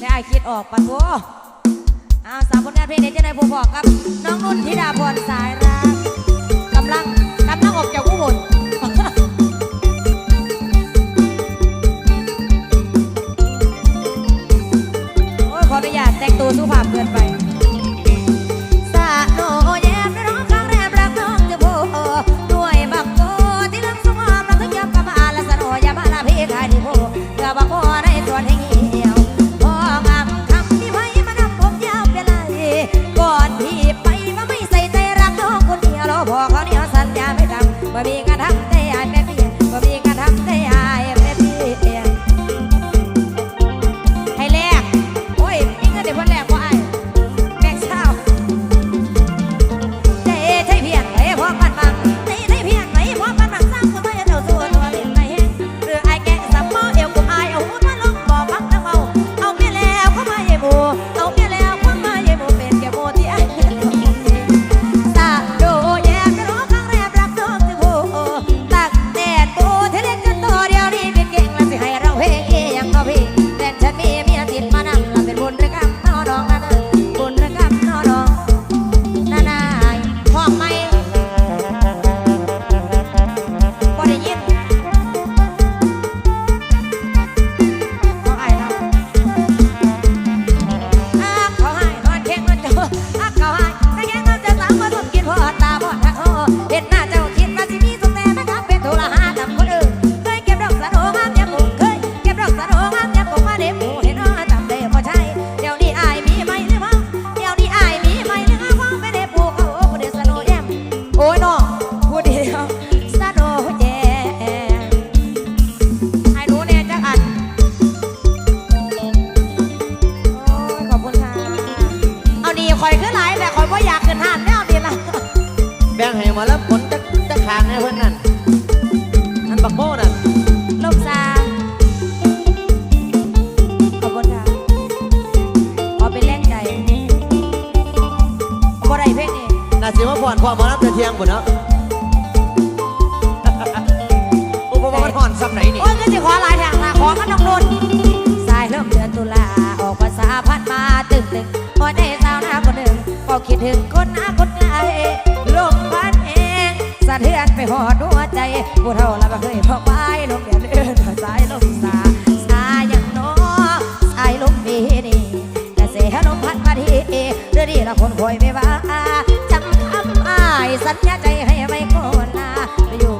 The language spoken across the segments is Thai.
แด้ไอคิดออกปะโวเอาสาวผลงานเพลงนี้ดจะได้ผู้บอกครับ น้องนุ่นธิดาพรสายรักกำลังกำลังออกจากผู้บุญางให้มารับผลจะจะขัางให้เพื่อนนั่นนั่นบักโม่นั่นลูกสาวขอบคุณค่ะขอเป็นแรงใจบ่ได้เพลงนี้น่าสิมาผ่อนความมารับแต่เที่ยงบุ่เนาะโอ้โหมันผ่อนซ้ำไหนนี่โอ้ยก็จะขอหลายแทางนะขอกันน้องนนสายเริ่มเดือนตุลาออกภาษาพัดมาตึงตึงพอได้สาวหน้าคนหนึ่งพอคิดถึงก็ พอดัวใจผู้เท่าเราเคยพอไปลงเดือนเอื้อนสายลมสาสาอย่างน้อสายลมมีนี่กระแสลมพัดมาทีเรื่องนี้ละคนคอยไม่ว่าจำคำอ้ายสัญญาใจให้ไว้ก่อนนะอยู่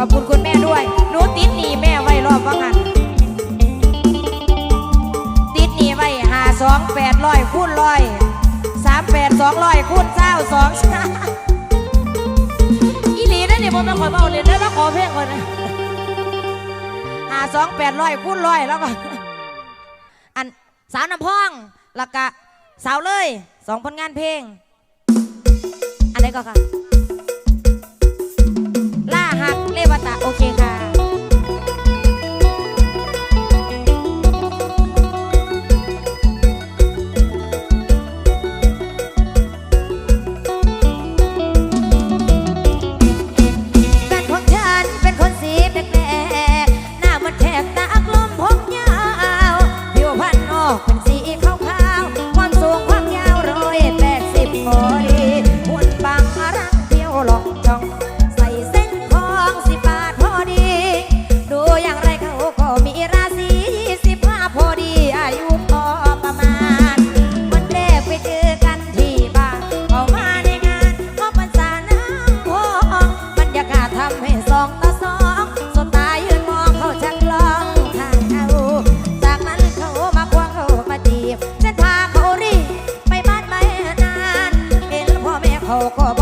ขอบคุณคุณแม่ด้วยหนูติดหนีแม่ไว้รอบว่างันติดหนีไว้หาสองแปดร้อยคูณร้อยสามแปดสองร้อยคูณเจ้าสองอีหลีนั่นเนี่ยผมมาขอเบาเลยนะองขอเพลงก่อนนหาสองแปดร้อยคูณร้อยแล้วก็อันสาวน้ำพองแล้วก็สาวเลยสองผลงานเพลง อันไหนก็ค่ะ วตะโอเคค่ะ Oh.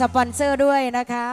สปอนเซอร์ด้วยนะคะ